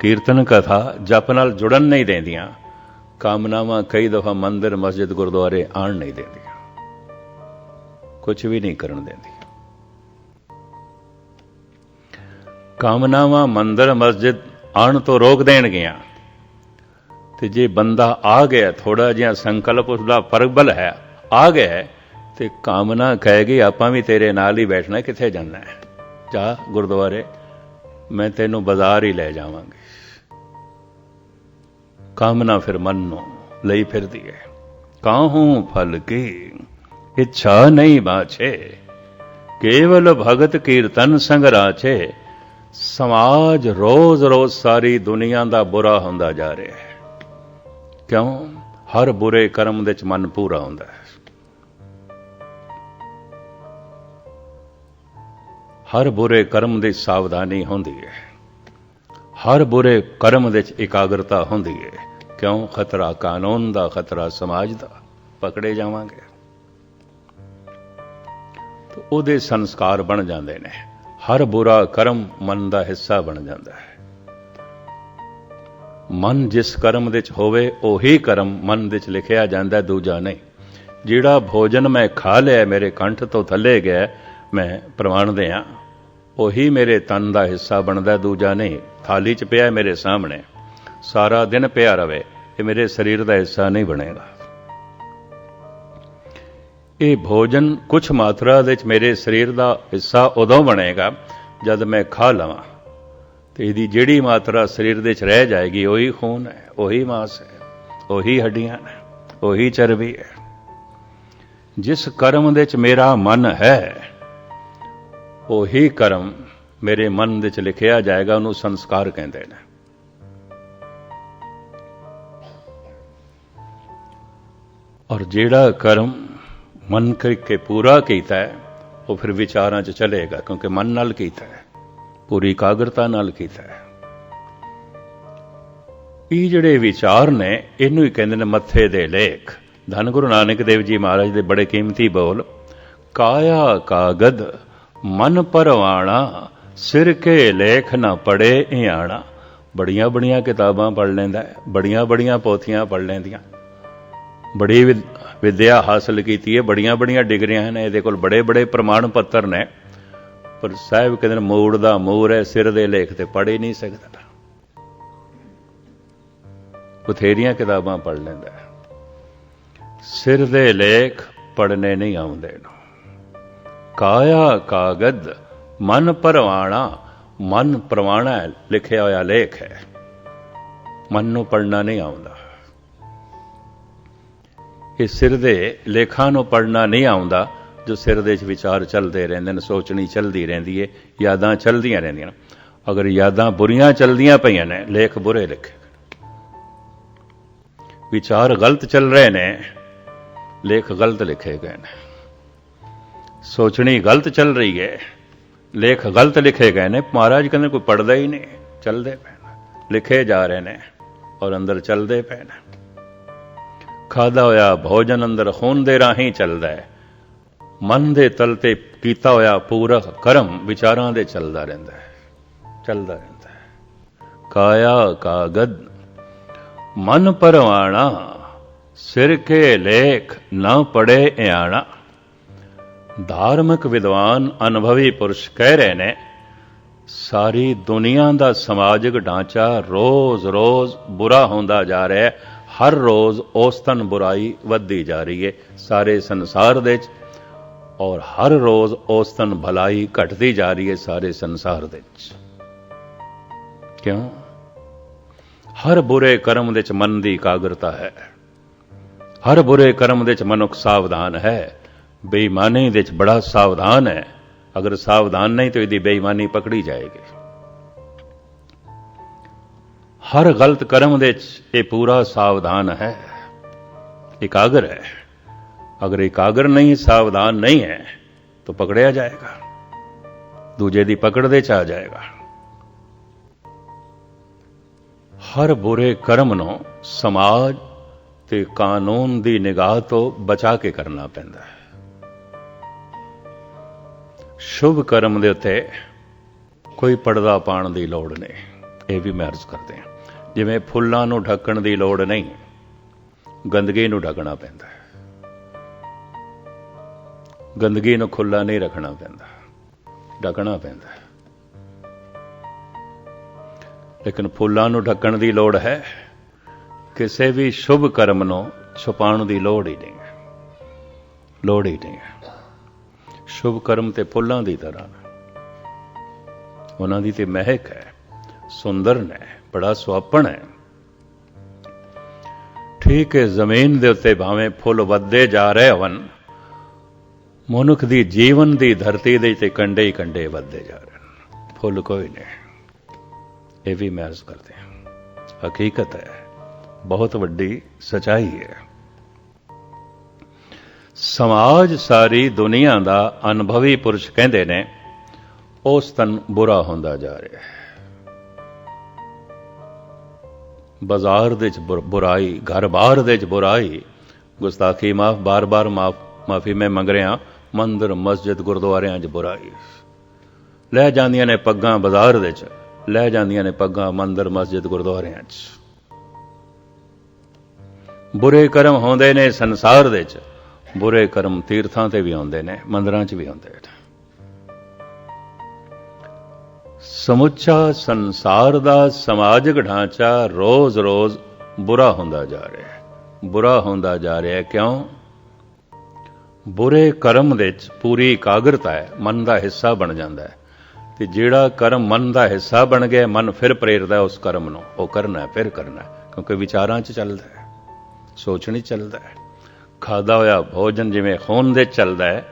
ਕੀਰਤਨ, ਕਥਾ ਜਪ ਨਾਲ ਜੁੜਨ ਨਹੀਂ ਦਿੰਦੀਆਂ। ਕਾਮਨਾਵਾਂ ਕਈ ਦਫਾ ਮੰਦਿਰ, ਮਸਜਿਦ, ਗੁਰਦੁਆਰੇ ਆਣ ਨਹੀਂ ਦਿੰਦੀਆਂ। ਕੁਝ ਵੀ ਨਹੀਂ ਕਰਨ ਦਿੰਦੀਆਂ। ਕਾਮਨਾਵਾਂ ਮੰਦਰ ਮਸਜਿਦ ਆਣ ਤੋਂ ਰੋਕ ਦੇਣਗੀਆਂ। ਤੇ ਜੇ ਬੰਦਾ ਆ ਗਿਆ, ਥੋੜਾ ਜਿਹਾ ਸੰਕਲਪ, ਉਸਦਾ ਪਰਬਲ ਹੈ, ਆ ਗਿਆ ਤੇ ਕਾਮਨਾ ਕਹੇਗੀ ਆਪਾਂ ਵੀ ਤੇਰੇ ਨਾਲ ਹੀ ਬੈਠਣਾ, ਕਿੱਥੇ ਜਾਣਾ ਹੈ? ਜਾ ਗੁਰਦੁਆਰੇ, ਮੈਂ ਤੈਨੂੰ ਬਾਜ਼ਾਰ ਹੀ ਲੈ ਜਾਵਾਂਗੀ। ਕਾਮਨਾ ਫਿਰ ਮਨ ਨੂੰ ਲਈ ਫਿਰਦੀ ਹੈ। ਕਾਹੂ ਫਲ ਕੀ? ਇੱਛਾ ਨਹੀਂ ਬਾਛੇ, ਕੇਵਲ ਭਗਤ ਕੀਰਤਨ ਸੰਗ ਰਾਛੇ। ਸਮਾਜ ਰੋਜ਼-ਰੋਜ਼ ਸਾਰੀ ਦੁਨੀਆ ਦਾ ਬੁਰਾ ਹੁੰਦਾ ਜਾ ਰਿਹਾ ਹੈ। ਕਿਉਂ? ਹਰ ਬੁਰੇ ਕਰਮ ਦੇ ਚ ਮਨ ਪੂਰਾ ਹੁੰਦਾ ਹੈ। ਹਰ ਬੁਰੇ ਕਰਮ ਦੀ ਸਾਵਧਾਨੀ ਹੁੰਦੀ ਹੈ। ਹਰ ਬੁਰੇ ਕਰਮ ਦੇ ਚ ਇਕਾਗਰਤਾ ਹੁੰਦੀ ਹੈ। ਕਿਉਂ? ਖਤਰਾ ਕਾਨੂੰਨ ਦਾ, ਖਤਰਾ ਸਮਾਜ ਦਾ। ਪਕੜੇ ਜਾਵਾਂਗੇ। ਤਾਂ ਉਹਦੇ ਸੰਸਕਾਰ ਬਣ ਜਾਂਦੇ ਨੇ। ਹਰ ਬੁਰਾ ਕਰਮ ਮਨ ਦਾ ਹਿੱਸਾ ਬਣ ਜਾਂਦਾ ਹੈ। ਮਨ ਜਿਸ ਕਰਮ ਵਿੱਚ ਹੋਵੇ, ਉਹੀ ਕਰਮ ਮਨ ਵਿੱਚ ਲਿਖਿਆ ਜਾਂਦਾ, ਦੂਜਾ ਨਹੀਂ। ਜਿਹੜਾ ਭੋਜਨ ਮੈਂ ਖਾ ਲਿਆ, ਮੇਰੇ ਕੰਠ ਤੋਂ ਥੱਲੇ ਗਿਆ, ਮੈਂ ਪ੍ਰਮਾਣਦੇ ਆ ਉਹੀ ਮੇਰੇ ਤਨ ਦਾ ਹਿੱਸਾ ਬਣਦਾ, ਦੂਜਾ ਨਹੀਂ। ਥਾਲੀ 'ਚ ਪਿਆ ਮੇਰੇ ਸਾਹਮਣੇ। ਸਾਰਾ ਦਿਨ ਪਿਆ ਰਵੇ, ਇਹ ਮੇਰੇ ਸਰੀਰ ਦਾ ਹਿੱਸਾ ਨਹੀਂ ਬਣੇਗਾ। ਇਹ ਭੋਜਨ ਕੁਝ ਮਾਤਰਾ ਦੇ ਵਿੱਚ ਮੇਰੇ ਸਰੀਰ ਦਾ ਹਿੱਸਾ ਉਦੋਂ ਬਣੇਗਾ ਜਦ ਮੈਂ ਖਾ ਲਵਾਂ। ਤੇ ਇਹਦੀ ਜਿਹੜੀ ਮਾਤਰਾ ਸਰੀਰ ਦੇ ਵਿੱਚ ਰਹਿ ਜਾਏਗੀ, ਉਹੀ ਖੂਨ ਹੈ, ਉਹੀ ਮਾਸ ਹੈ, ਉਹੀ ਹੱਡੀਆਂ ਨੇ, ਉਹੀ ਚਰਬੀ ਹੈ। ਜਿਸ ਕਰਮ ਦੇ ਵਿੱਚ ਮੇਰਾ ਮਨ ਹੈ, ਉਹੀ ਕਰਮ ਮੇਰੇ ਮਨ ਦੇ ਵਿੱਚ ਲਿਖਿਆ ਜਾਏਗਾ, ਉਹਨੂੰ ਸੰਸਕਾਰ ਕਹਿੰਦੇ ਨੇ। ਔਰ ਜਿਹੜਾ ਕਰਮ ਮਨ ਕਰਕੇ ਪੂਰਾ ਕੀਤਾ ਹੈ, ਉਹ ਫਿਰ ਵਿਚਾਰਾਂ 'ਚ ਚਲੇਗਾ, ਕਿਉਂਕਿ ਮਨ ਨਾਲ ਕੀਤਾ ਹੈ, ਪੂਰੀ ਇਕਾਗਰਤਾ ਨਾਲ ਕੀਤਾ ਹੈ। ਇਹ ਜਿਹੜੇ ਵਿਚਾਰ ਨੇ, ਇਹਨੂੰ ਹੀ ਕਹਿੰਦੇ ਨੇ ਮੱਥੇ ਦੇ ਲੇਖ। ਧੰਨ ਗੁਰੂ ਨਾਨਕ ਦੇਵ ਜੀ ਮਹਾਰਾਜ ਦੇ ਬੜੇ ਕੀਮਤੀ ਬੋਲ, ਕਾਇਆ ਕਾਗਦ, ਮਨ ਪਰਵਾਣਾ, ਸਿਰ ਕੇ ਲੇਖ ਨਾ ਪੜੇ ਇਆਣਾ। ਬੜੀਆਂ ਬੜੀਆਂ ਕਿਤਾਬਾਂ ਪੜ ਲੈਂਦਾ ਬੜੀਆਂ ਬੜੀਆਂ ਪੋਥੀਆਂ ਪੜ ਲੈਂਦੀਆਂ। ਬੜੀ ਵਿਦਿਆ ਹਾਸਲ ਕੀਤੀ ਹੈ, ਬੜੀਆਂ ਬੜੀਆਂ ਡਿਗਰੀਆਂ ਹਨ, ਇਹਦੇ ਕੋਲ ਬੜੇ ਬੜੇ ਪ੍ਰਮਾਣ ਪੱਤਰ ਨੇ, ਪਰ ਸਾਹਿਬ ਕਹਿੰਦੇ ਨੇ ਮੂੜ ਦਾ ਮੋਰ ਹੈ, ਸਿਰ ਦੇ ਲੇਖ ਤੇ ਪੜ ਹੀ ਨਹੀਂ ਸਕਦਾ। ਬਥੇਰੀਆਂ ਕਿਤਾਬਾਂ ਪੜ ਲੈਂਦਾ ਸਿਰ ਦੇ ਲੇਖ ਪੜਨੇ ਨਹੀਂ ਆਉਂਦੇ ਨੂੰ ਕਾਇਆ ਕਾਗਦ, ਮਨ ਪਰਵਾਣਾ ਮਨ ਪਰਵਾਣਾ ਲਿਖਿਆ ਹੋਇਆ ਲੇਖ ਹੈ। ਮਨ ਨੂੰ ਪੜਨਾ ਨਹੀਂ ਆਉਂਦਾ। ਇਹ ਸਿਰ ਦੇ ਲੇਖਾਂ ਨੂੰ ਪੜਨਾ ਨਹੀਂ ਆਉਂਦਾ, ਜੋ ਸਿਰ ਦੇ ਵਿੱਚ ਵਿਚਾਰ ਚੱਲਦੇ ਰਹਿੰਦੇ ਨੇ, ਸੋਚਣੀ ਚੱਲਦੀ ਰਹਿੰਦੀ ਏ, ਯਾਦਾਂ ਚੱਲਦੀਆਂ ਰਹਿੰਦੀਆਂ ਅਗਰ ਯਾਦਾਂ ਬੁਰੀਆਂ ਚੱਲਦੀਆਂ ਪਈਆਂ ਨੇ, ਲੇਖ ਬੁਰੇ ਲਿਖੇ ਵਿਚਾਰ ਗਲਤ ਚੱਲ ਰਹੇ ਨੇ, ਲੇਖ ਗਲਤ ਲਿਖੇ ਗਏ ਨੇ। ਸੋਚਣੀ ਗਲਤ ਚੱਲ ਰਹੀ ਹੈ ਲੇਖ ਗਲਤ ਲਿਖੇ ਗਏ ਨੇ। ਮਹਾਰਾਜ ਕਹਿੰਦੇ ਕੋਈ ਪੜਦਾ ਹੀ ਨਹੀਂ, ਚੱਲਦੇ ਪੈਣਾ ਲਿਖੇ ਜਾ ਰਹੇ ਨੇ ਔਰ ਅੰਦਰ ਚੱਲਦੇ ਪਏ ਨੇ। ਖਾਦਾ ਹੋਇਆ ਭੋਜਨ ਅੰਦਰ ਖੂਨ ਦੇ ਰਾਹੀਂ ਚੱਲਦਾ ਹੈ। ਮਨ ਦੇ ਤਲ ਤੇ ਕੀਤਾ ਹੋਇਆ ਪੂਰਾ ਕਰਮ ਵਿਚਾਰਾਂ ਦੇ ਚੱਲਦਾ ਰਹਿੰਦਾ ਹੈ। ਚੱਲਦਾ ਰਹਿੰਦਾ ਹੈ। ਕਾਇਆ ਕਾਗਦ, ਮਨ ਪਰਵਾਣਾ, ਸਿਰ ਕੇ ਲੇਖ ਨਾ ਪੜੇ ਇਆਣਾ। ਧਾਰਮਿਕ ਵਿਦਵਾਨ ਅਨੁਭਵੀ ਪੁਰਸ਼ ਕਹਿ ਰਹੇ ਨੇ, ਸਾਰੀ ਦੁਨੀਆ ਦਾ ਸਮਾਜਿਕ ਢਾਂਚਾ ਰੋਜ਼-ਰੋਜ਼ ਬੁਰਾ ਹੁੰਦਾ ਜਾ ਰਿਹਾ ਹੈ। ਹਰ ਰੋਜ਼ ਔਸਤਨ ਬੁਰਾਈ ਵੱਧਦੀ ਜਾ ਰਹੀ ਹੈ ਸਾਰੇ ਸੰਸਾਰ ਦੇ ਵਿੱਚ ਔਰ ਹਰ ਰੋਜ਼ ਔਸਤਨ ਭਲਾਈ ਘਟਦੀ ਜਾ ਰਹੀ ਹੈ ਸਾਰੇ ਸੰਸਾਰ ਦੇ ਵਿੱਚ ਕਿਉਂ? ਹਰ ਬੁਰੇ ਕਰਮ ਦੇ ਵਿੱਚ ਮਨ ਦੀ ਇਕਾਗਰਤਾ ਹੈ। ਹਰ ਬੁਰੇ ਕਰਮ ਦੇ ਵਿੱਚ ਮਨੁੱਖ ਸਾਵਧਾਨ ਹੈ। ਬੇਈਮਾਨੀ ਦੇ ਵਿੱਚ ਬੜਾ ਸਾਵਧਾਨ ਹੈ। ਅਗਰ ਸਾਵਧਾਨ ਨਹੀਂ, ਤਾਂ ਇਹਦੀ ਬੇਈਮਾਨੀ ਪਕੜੀ ਜਾਏਗੀ। ਹਰ ਗਲਤ ਕਰਮ ਦੇ ਵਿੱਚ ਇਹ ਪੂਰਾ ਸਾਵਧਾਨ ਹੈ। ਇਕਾਗਰ ਹੈ। ਅਗਰ ਇਕਾਗਰ ਨਹੀਂ, ਸਾਵਧਾਨ ਨਹੀਂ ਹੈ, ਤਾਂ ਪਕੜਿਆ ਜਾਏਗਾ। ਦੂਜੇ ਦੀ ਪਕੜ ਦੇ ਚ ਆ ਜਾਏਗਾ। ਹਰ ਬੁਰੇ ਕਰਮ ਨੂੰ ਸਮਾਜ ਤੇ ਕਾਨੂੰਨ ਦੀ ਨਿਗਾਹ ਤੋਂ ਬਚਾ ਕੇ ਕਰਨਾ ਪੈਂਦਾ ਹੈ। ਸ਼ੁਭ ਕਰਮ ਦੇ ਉੱਤੇ ਕੋਈ ਪਰਦਾ ਪਾਉਣ ਦੀ ਲੋੜ ਨਹੀਂ। ਇਹ ਵੀ ਮੈਂ ਅਰਜ਼ ਕਰਦੇ ਹਾਂ। ਜਿਵੇਂ ਫੁੱਲਾਂ ਨੂੰ ਢੱਕਣ ਦੀ ਲੋੜ ਨਹੀਂ, ਗੰਦਗੀ ਨੂੰ ਢੱਕਣਾ ਪੈਂਦਾ ਹੈ। ਗੰਦਗੀ ਨੂੰ ਖੁੱਲਾ ਨਹੀਂ ਰੱਖਣਾ ਪੈਂਦਾ, ਢੱਕਣਾ ਪੈਂਦਾ ਹੈ। ਲੇਕਿਨ ਫੁੱਲਾਂ ਨੂੰ ਢੱਕਣ ਦੀ ਲੋੜ ਹੈ, ਕਿਸੇ ਵੀ ਸ਼ੁਭ ਕਰਮ ਨੂੰ ਛੁਪਾਉਣ ਦੀ ਲੋੜ ਹੀ ਨਹੀਂ ਹੈ। ਲੋੜ ਹੀ ਨਹੀਂ ਹੈ। ਸ਼ੁਭ ਕਰਮ ਤੇ ਫੁੱਲਾਂ ਦੀ ਤਰ੍ਹਾਂ ਉਹਨਾਂ ਦੀ ਤੇ ਮਹਿਕ ਹੈ। ਸੁੰਦਰ ਨੇ, ਬੜਾ ਸੁਆਪਣ ਹੈ। ਠੀਕ ਹੈ, ਜ਼ਮੀਨ ਦੇ ਉੱਤੇ ਭਾਵੇਂ ਫੁੱਲ ਵੱਧਦੇ ਜਾ ਰਹੇ ਹਨ ਮਨੁੱਖ ਦੀ ਜੀਵਨ ਦੀ ਧਰਤੀ ਦੇ ਤੇ ਕੰਡੇ ਹੀ ਕੰਡੇ ਵੱਧਦੇ ਜਾ ਰਹੇ ਹਨ ਫੁੱਲ ਕੋਈ ਨਹੀਂ। ਇਹ ਵੀ ਮੈਂ ਕਰਦੇ ਹਾਂ। ਹਕੀਕਤ ਹੈ, ਬਹੁਤ ਵੱਡੀ ਸਚਾਈ ਹੈ। ਸਮਾਜ ਸਾਰੀ ਦੁਨੀਆ ਦਾ ਅਨੁਭਵੀ ਪੁਰਸ਼ ਕਹਿੰਦੇ ਨੇ, ਉਸ ਤਨ ਬੁਰਾ ਹੁੰਦਾ ਜਾ ਰਿਹਾ ਹੈ। ਬਾਜ਼ਾਰ ਦੇ ਚ ਬੁਰਾਈ, ਘਰ-ਬਾਰ ਦੇ ਚ ਬੁਰਾਈ। ਗੁਸਤਾਖੀ ਮਾਫ, ਬਾਰ-ਬਾਰ ਮਾਫ, ਮਾਫੀ ਮੈਂ ਮੰਗ ਰਿਹਾ, ਮੰਦਰ, ਮਸਜਿਦ, ਗੁਰਦੁਆਰਿਆਂ 'ਚ ਬੁਰਾਈ। ਲੈ ਜਾਂਦੀਆਂ ਨੇ ਪੱਗਾਂ ਬਾਜ਼ਾਰ ਦੇ ਚ, ਲੈ ਜਾਂਦੀਆਂ ਨੇ ਪੱਗਾਂ ਮੰਦਰ, ਮਸਜਿਦ, ਗੁਰਦੁਆਰਿਆਂ 'ਚ। ਬੁਰੇ ਕਰਮ ਹੁੰਦੇ ਨੇ ਸੰਸਾਰ ਦੇ ਚ, ਬੁਰੇ ਕਰਮ ਤੀਰਥਾਂ ਤੇ ਵੀ ਆਉਂਦੇ ਨੇ, ਮੰਦਰਾਂ 'ਚ ਵੀ ਆਉਂਦੇ ਨੇ। ਸਮੁੱਚਾ ਸੰਸਾਰ ਦਾ ਸਮਾਜਿਕ ਢਾਂਚਾ ਰੋਜ਼-ਰੋਜ਼ ਬੁਰਾ ਹੁੰਦਾ ਜਾ ਰਿਹਾ ਹੈ। ਬੁਰਾ ਹੁੰਦਾ ਜਾ ਰਿਹਾ ਹੈ ਕਿਉਂ? ਬੁਰੇ ਕਰਮ ਦੇ ਵਿੱਚ ਪੂਰੀ ਇਕਾਗਰਤਾ ਹੈ, ਮਨ ਦਾ ਹਿੱਸਾ ਬਣ ਜਾਂਦਾ ਹੈ। ਤੇ ਜਿਹੜਾ ਕਰਮ ਮਨ ਦਾ ਹਿੱਸਾ ਬਣ ਗਿਆ, ਮਨ ਫਿਰ ਪ੍ਰੇਰਦਾ ਉਸ ਕਰਮ ਨੂੰ। ਉਹ ਕਰਨਾ ਫਿਰ ਕਰਨਾ ਕਿਉਂਕਿ ਵਿਚਾਰਾਂ 'ਚ ਚੱਲਦਾ ਹੈ ਸੋਚਣੀ ਚੱਲਦਾ ਹੈ। ਖਾਦਾ ਹੋਇਆ ਭੋਜਨ ਜਿਵੇਂ ਖੂਨ ਦੇ ਚੱਲਦਾ ਹੈ,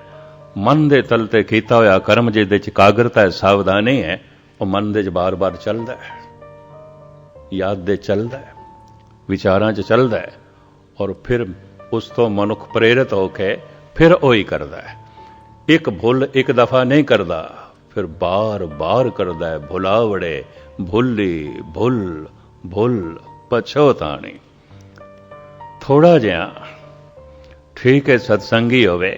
ਮਨ ਦੇ ਤਲ ਤੇ ਕੀਤਾ ਹੋਇਆ ਕਰਮ ਜਿਹਦੇ ਚ ਇਕਾਗਰਤਾ ਹੈ, ਸਾਵਧਾਨੀ ਹੈ ਉਹ ਮਨ ਦੇ ਚ ਬਾਰ-ਬਾਰ ਚੱਲਦਾ ਹੈ, ਯਾਦ ਦੇ ਚੱਲਦਾ ਹੈ, ਵਿਚਾਰਾਂ 'ਚ ਚੱਲਦਾ ਹੈ ਔਰ ਫਿਰ ਉਸ ਤੋਂ ਮਨੁੱਖ ਪ੍ਰੇਰਿਤ ਹੋ ਕੇ ਫਿਰ ਉਹੀ ਕਰਦਾ ਹੈ। ਇੱਕ ਭੁੱਲ ਇੱਕ ਦਫਾ ਨਹੀਂ ਕਰਦਾ, ਫਿਰ ਬਾਰ-ਬਾਰ ਕਰਦਾ ਹੈ, ਭੁਲਾਵੜੇ, ਭੁੱਲੀ, ਭੁੱਲ ਭੁੱਲ ਪਛੋਤਾਣੀ ਥੋੜਾ ਜਿਹਾ ਠੀਕ ਹੈ ਸਤਸੰਗੀ ਹੋਵੇ,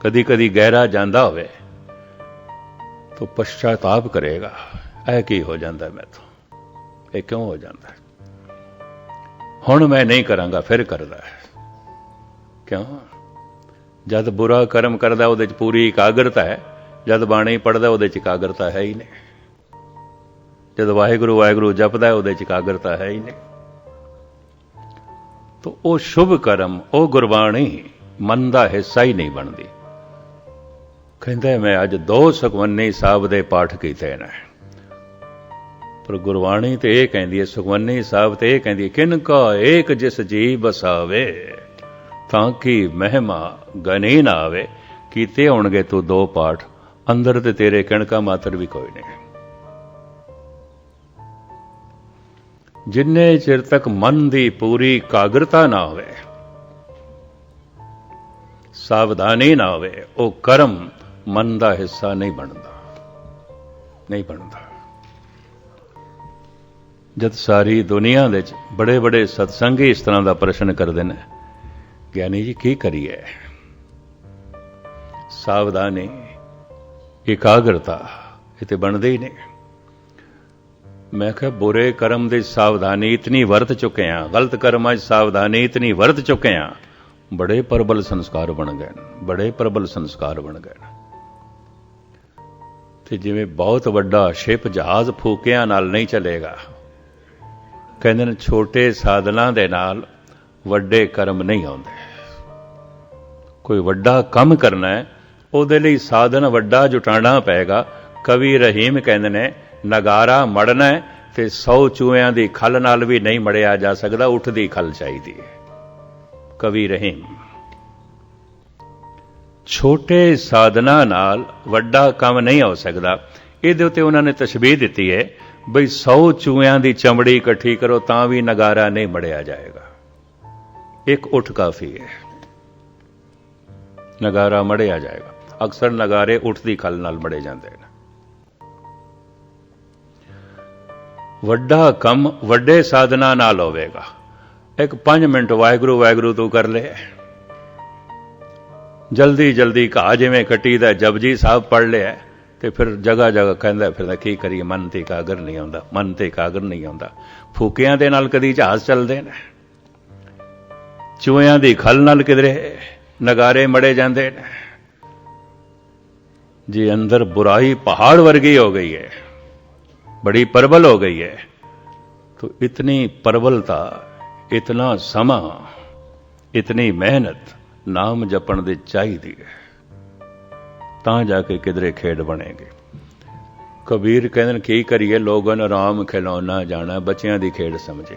ਕਦੀ ਕਦੀ ਗਹਿਰਾ ਜਾਂਦਾ ਹੋਵੇ ਤਾਂ ਪਛਤਾਪ ਕਰੇਗਾ। ਇਹ ਕੀ ਹੋ ਜਾਂਦਾ ਮੈਥੋਂ? ਇਹ ਕਿਉਂ ਹੋ ਜਾਂਦਾ ਹੁਣ ਮੈਂ ਨਹੀਂ ਕਰਾਂਗਾ, ਫਿਰ ਕਰਦਾ ਕਿਉਂ? ਜਦ ਬੁਰਾ ਕਰਮ ਕਰਦਾ, ਉਹਦੇ ਚ ਪੂਰੀ ਇਕਾਗਰਤਾ ਹੈ। ਜਦ ਬਾਣੀ ਪੜਦਾ ਉਹਦੇ ਚ ਇਕਾਗਰਤਾ ਹੈ ਹੀ ਨਹੀਂ। ਜਦ ਵਾਹਿਗੁਰੂ ਵਾਹਿਗੁਰੂ ਜਪਦਾ, ਉਹਦੇ ਚ ਇਕਾਗਰਤਾ ਹੈ ਹੀ ਨਹੀਂ। ਤੋ ਉਹ ਸ਼ੁਭ ਕਰਮ, ਉਹ ਗੁਰਬਾਣੀ ਮਨ ਦਾ ਹਿੱਸਾ ਹੀ ਨਹੀਂ ਬਣਦੀ। ਕਹਿੰਦਾ ਮੈਂ ਅੱਜ ਦੋ ਸੁਖਵੰਨੀ ਸਾਹਿਬ ਦੇ ਪਾਠ ਕੀਤੇ ਨੇ। ਪਰ ਗੁਰਬਾਣੀ ਤੇ ਇਹ ਕਹਿੰਦੀ ਹੈ, ਸੁਖਵੰਨੀ ਸਾਹਿਬ ਤੇ ਇਹ ਕਹਿੰਦੀ ਹੈ, ਕਿਨ ਕਾ ਏਕ ਜਿਸ ਜੀ ਬਸਾਵੇ, ਤਾਂ ਕਿ ਮਹਿਮਾ ਗਨੇ ਨਾ ਆਵੇ। ਕੀਤੇ ਹੋਣਗੇ ਤੂੰ ਦੋ ਪਾਠ, ਅੰਦਰ ਤੇ ਤੇਰੇ ਕਣਕਾ ਮਾਤਰ ਵੀ ਕੋਈ ਨਹੀਂ। ਜਿੰਨੇ ਚਿਰ ਤੱਕ ਮਨ ਦੀ ਪੂਰੀ ਕਾਗਰਤਾ ਨਾ ਹੋਵੇ, ਸਾਵਧਾਨੀ ਨਾ ਹੋਵੇ, ਉਹ ਕਰਮ ਮਨ ਦਾ ਹਿੱਸਾ ਨਹੀਂ ਬਣਦਾ ਨਹੀਂ ਬਣਦਾ। ਜਦ ਸਾਰੀ ਦੁਨੀਆ ਦੇ ਵਿੱਚ ਬੜੇ ਬੜੇ ਸਤਸੰਗੀ ਇਸ ਤਰ੍ਹਾਂ ਦਾ ਪ੍ਰਸ਼ਨ ਕਰਦੇ ਨੇ, ਗਿਆਨੀ ਜੀ ਕੀ ਕਰੀਏ? ਸਾਵਧਾਨੀ, ਇਕਾਗਰਤਾ, ਇਹ ਤੇ ਬਣਦੇ ਹੀ ਨਹੀਂ ਮੈਂ ਕਿਹਾ, ਬੁਰੇ ਕਰਮ ਦੀ ਸਾਵਧਾਨੀ ਇਤਨੀ ਵਰਤ ਚੁੱਕੇ ਆ ਗਲਤ ਕਰਮਾਂ 'ਚ ਸਾਵਧਾਨੀ ਇਤਨੀ ਵਰਤ ਚੁੱਕੇ ਆ ਬੜੇ ਪ੍ਰਬਲ ਸੰਸਕਾਰ ਬਣ ਗਏ ਨੇ, ਬੜੇ ਪ੍ਰਬਲ ਸੰਸਕਾਰ ਬਣ ਗਏ ਨੇ। ਤੇ ਜਿਵੇਂ ਬਹੁਤ ਵੱਡਾ ਸ਼ਿਪ ਜਹਾਜ਼ ਫੂਕਿਆਂ ਨਾਲ ਨਹੀਂ ਚੱਲੇਗਾ। ਕਹਿੰਦੇ ਨੇ ਛੋਟੇ ਸਾਧਨਾਂ ਦੇ ਨਾਲ ਵੱਡੇ ਕਰਮ ਨਹੀਂ ਆਉਂਦੇ। ਕੋਈ ਵੱਡਾ ਕੰਮ ਕਰਨਾ ਹੈ, ਉਹਦੇ ਲਈ ਸਾਧਨ ਵੱਡਾ ਜੁਟਾਣਾ ਪਏਗਾ। ਕਵੀ ਰਹੀਮ ਕਹਿੰਦੇ ਨੇ, ਨਗਾਰਾ ਮੜਨਾ ਹੈ ਤੇ 100 ਚੂਹਿਆਂ ਦੀ ਖਲ ਨਾਲ ਵੀ ਨਹੀਂ ਮੜਿਆ ਜਾ ਸਕਦਾ ਉੱਠਦੀ ਖਲ ਚਾਹੀਦੀ ਹੈ। ਕਵੀ ਰਹੀਮ। ਛੋਟੇ ਸਾਧਨਾ ਨਾਲ ਵੱਡਾ ਕੰਮ ਨਹੀਂ ਹੋ ਸਕਦਾ। ਇਹਦੇ ਉੱਤੇ ਉਹਨਾਂ ਨੇ ਤਸ਼ਬੀਹ ਦਿੱਤੀ ਹੈ, ਬਈ 100 ਚੂਹਿਆਂ ਦੀ ਚਮੜੀ ਇਕੱਠੀ ਕਰੋ ਤਾਂ ਵੀ ਨਗਾਰਾ ਨਹੀਂ ਮੜਿਆ ਜਾਏਗਾ। ਇੱਕ ਉੱਠ ਕਾਫੀ ਹੈ। ਨਗਾਰਾ ਮੜਿਆ ਜਾਏਗਾ। ਅਕਸਰ ਨਗਾਰੇ ਉੱਠਦੀ ਖਲ ਨਾਲ ਮੜੇ ਜਾਂਦੇ ਨੇ। ਵੱਡਾ ਕੰਮ ਵੱਡੇ ਸਾਧਨਾ ਨਾਲ ਹੋਵੇਗਾ। ਇੱਕ 5 ਮਿੰਟ ਵਾਹਿਗੁਰੂ ਵਾਹਿਗੁਰੂ ਤੂੰ ਕਰ ਲੈ। ਜਲਦੀ ਜਲਦੀ ਘਾ ਜਿਵੇਂ ਕੱਟੀ ਦਾ ਜਪਜੀ ਸਾਹਿਬ ਪੜ ਲਿਆ ਤੇ ਫਿਰ ਜਗਾ ਜਗਾ ਕਹਿੰਦਾ ਫਿਰਦਾ ਕੀ ਕਰੀਏ ਮਨ ਤੇ ਕਾਗਰ ਨਹੀਂ ਆਉਂਦਾ ਮਨ ਤੇ ਕਾਗਰ ਨਹੀਂ ਆਉਂਦਾ ਫੂਕਿਆਂ ਦੇ ਨਾਲ ਕਦੀ ਜਹਾਜ਼ ਚੱਲਦੇ ਨੇ ਚੂਹਿਆਂ ਦੀ ਖਲ ਨਾਲ ਕਿਧਰੇ ਨਗਾਰੇ ਮੜੇ ਜਾਂਦੇ ਨੇ ਜੀ ਅੰਦਰ ਬੁਰਾਈ ਪਹਾੜ ਵਰਗੀ ਹੋ ਗਈ ਹੈ बड़ी प्रबल हो गई है तो इतनी प्रबलता इतना समा इतनी ਮਿਹਨਤ ਨਾਮ ਜਪਣ ਦੀ ਚਾਹੀਦੀ ਹੈ। ਤਾਂ ਜਾ ਕੇ ਕਿਧਰੇ ਖੇਡ ਬਣੇਗੀ। ਕਬੀਰ ਕਹਿੰਦੇ ਨੇ, ਕੀ ਕਰੀਏ? ਲੋਗਨ ਨੂੰ ਆਰਾਮ ਖਿਲਾਉਣਾ, ਜਾਣਾ, ਬੱਚਿਆਂ ਦੀ ਖੇਡ ਸਮਝੇ।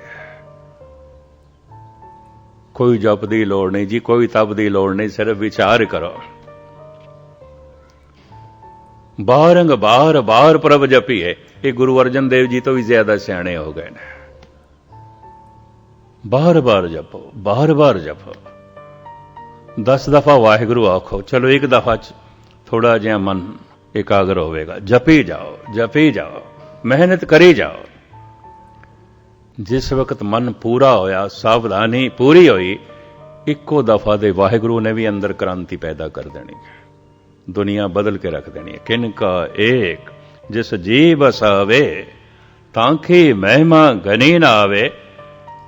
ਕੋਈ ਜਪ ਦੀ ਲੋੜ ਨਹੀਂ ਜੀ, ਕੋਈ ਤਪ ਦੀ ਲੋੜ ਨਹੀਂ, ਸਿਰਫ ਵਿਚਾਰ ਕਰੋ। ਬਾਰੰਗ ਬਾਰ ਬਾਰ ਪ੍ਰਭ ਜਪੀਏ ਇਹ ਗੁਰੂ ਅਰਜਨ ਦੇਵ ਜੀ ਤੋਂ ਵੀ ਜ਼ਿਆਦਾ ਸਿਆਣੇ ਹੋ ਗਏ ਨੇ। ਬਾਰ ਬਾਰ ਜਪੋ ਬਾਰ ਬਾਰ ਜਪੋ। 10 ਦਫਾ ਵਾਹਿਗੁਰੂ ਆਖੋ, ਚਲੋ ਇੱਕ ਦਫਾ ਚ ਥੋੜਾ ਜਿਹਾ ਮਨ ਇਕਾਗਰ ਹੋਵੇਗਾ। ਜਪੀ ਜਾਓ ਜਪੀ ਜਾਓ, ਮਿਹਨਤ ਕਰੀ ਜਾਓ। ਜਿਸ ਵਕਤ ਮਨ ਪੂਰਾ ਹੋਇਆ, ਸਾਵਧਾਨੀ ਪੂਰੀ ਹੋਈ, ਇੱਕੋ ਦਫਾ ਦੇ ਵਾਹਿਗੁਰੂ ਨੇ ਵੀ ਅੰਦਰ ਕ੍ਰਾਂਤੀ ਪੈਦਾ ਕਰ ਦੇਣੀ ਹੈ। ਦੁਨੀਆ ਬਦਲ ਕੇ ਰੱਖ ਦੇਣੀ ਹੈ। ਕਿਨ ਕਾ ਏਕ, ਜਿਸ ਜੀ ਬਸਾਵੇ ਤਾਂ ਕਿ ਮਹਿਮਾ ਗਨੀ ਨਾ ਆਵੇ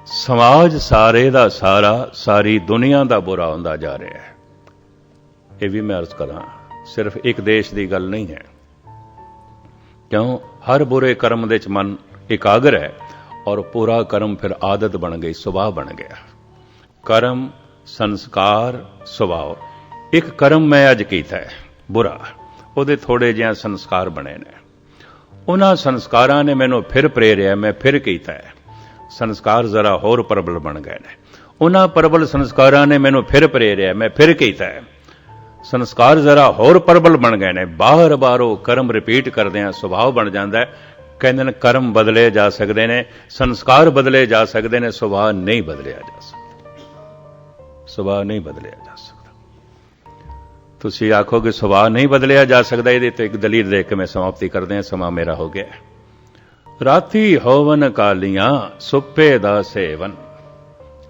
ਸਮਾਜ ਸਾਰੇ ਦਾ ਸਾਰਾ, ਸਾਰੀ ਦੁਨੀਆ ਦਾ ਬੁਰਾ ਹੁੰਦਾ ਜਾ ਰਿਹਾ ਹੈ। ਇਹ ਵੀ ਮੈਂ ਅਰਜ਼ ਕਰਾਂ, ਸਿਰਫ ਇੱਕ ਦੇਸ਼ ਦੀ ਗੱਲ ਨਹੀਂ ਹੈ। ਕਿਉਂ? ਹਰ ਬੁਰੇ ਕਰਮ ਦੇ ਚ ਮਨ ਇਕਾਗਰ ਹੈ ਔਰ ਪੂਰਾ ਕਰਮ ਫਿਰ ਆਦਤ ਬਣ ਗਈ, ਸੁਭਾਅ ਬਣ ਗਿਆ। ਕਰਮ, ਸੰਸਕਾਰ, ਸੁਭਾਅ। ਇੱਕ ਕਰਮ ਮੈਂ ਅੱਜ ਕੀਤਾ ਹੈ, ਬੁਰਾ। ਉਹਦੇ ਥੋੜੇ ਜਿਹਾ ਸੰਸਕਾਰ ਬਣੇ ਨੇ। ਉਹਨਾਂ ਸੰਸਕਾਰਾਂ ਨੇ ਮੈਨੂੰ ਫਿਰ ਪ੍ਰੇਰਿਆ, ਮੈਂ ਫਿਰ ਕੀਤਾ ਹੈ। ਸੰਸਕਾਰ ਜ਼ਰਾ ਹੋਰ ਪ੍ਰਬਲ ਬਣ ਗਏ ਨੇ। ਉਹਨਾਂ ਪ੍ਰਬਲ ਸੰਸਕਾਰਾਂ ਨੇ ਮੈਨੂੰ ਫਿਰ ਪ੍ਰੇਰਿਆ, ਮੈਂ ਫਿਰ ਕੀਤਾ ਹੈ। ਸੰਸਕਾਰ ਜ਼ਰਾ ਹੋਰ ਪ੍ਰਬਲ ਬਣ ਗਏ ਨੇ। ਬਾਰ-ਬਾਰ ਉਹ ਕਰਮ ਰਿਪੀਟ ਕਰਦੇ ਆ ਸੁਭਾਅ ਬਣ ਜਾਂਦਾ ਹੈ। ਕਹਿੰਦੇ ਨੇ ਕਰਮ ਬਦਲੇ ਜਾ ਸਕਦੇ ਨੇ, ਸੰਸਕਾਰ ਬਦਲੇ ਜਾ ਸਕਦੇ ਨੇ, ਸੁਭਾਅ ਨਹੀਂ ਬਦਲਿਆ ਜਾ ਸਕਦਾ। ਸੁਭਾਅ ਨਹੀਂ ਬਦਲਿਆ ਜਾ ਸਕਦਾ। ਤੁਸੀਂ ਆਖੋਗੇ ਸੁਭਾਅ ਨਹੀਂ ਬਦਲਿਆ ਜਾ ਸਕਦਾ, ਇਹਦੇ ਤੇ ਇੱਕ ਦਲੀਲ ਦੇ ਕੇ ਮੈਂ ਸਮਾਪਤੀ ਕਰਦੇ ਹਾਂ, ਸਮਾਂ ਮੇਰਾ ਹੋ ਗਿਆ ਰਾਤੀ ਹੋਵਨ ਕਾਲੀਆਂ ਸੁੱਪੇ ਦਾ ਸੇਵਨ।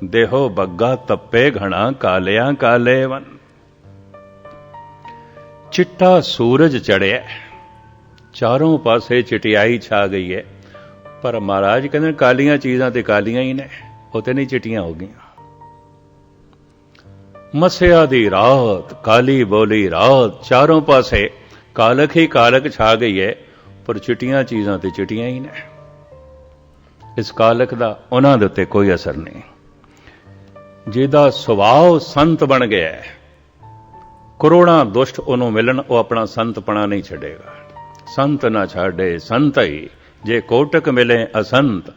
ਦੇਹੋ ਬੱਗਾ ਤੱਪੇ ਘਣਾ ਕਾਲਿਆਂ ਕਾਲੇਵਨ। ਚਿੱਟਾ ਸੂਰਜ ਚੜਿਆ ਚਾਰੋਂ ਪਾਸੇ ਚਟਿਆਈ ਛਾ ਗਈ ਹੈ ਪਰ ਮਹਾਰਾਜ ਕਹਿੰਦੇ ਕਾਲੀਆਂ ਚੀਜ਼ਾਂ ਤੇ ਕਾਲੀਆਂ ਹੀ ਨੇ, ਉਹ ਤੇ ਨਹੀਂ ਚਿੱਟੀਆਂ ਹੋ ਗਈਆਂ। ਮਸਿਆ ਦੀ ਰਾਤ, ਕਾਲੀ ਬੋਲੀ ਰਾਤ, ਚਾਰੋਂ ਪਾਸੇ ਕਾਲਕ ਹੀ ਕਾਲਕ ਛਾ ਗਈ ਹੈ ਪਰ ਚਿਟੀਆਂ ਚੀਜ਼ਾਂ ਤੇ ਚਿਟੀਆਂ ਹੀ ਨੇ। ਇਸ ਕਾਲਕ ਦਾ ਉਹਨਾਂ ਦੇ ਉੱਤੇ ਕੋਈ ਅਸਰ ਨਹੀਂ। ਜਿਹਦਾ ਸੁਭਾਅ ਸੰਤ ਬਣ ਗਿਆ ਹੈ। ਕਰੋੜਾਂ ਦੁਸ਼ਟ ਉਹਨੂੰ ਮਿਲਣ, ਉਹ ਆਪਣਾ ਸੰਤਪਣਾ ਨਹੀਂ ਛੱਡੇਗਾ। ਸੰਤ ਨਾ ਛਾੜੇ ਸੰਤ ਹੀ। ਜੇ ਕੋਟਕ ਮਿਲੇ ਅਸੰਤ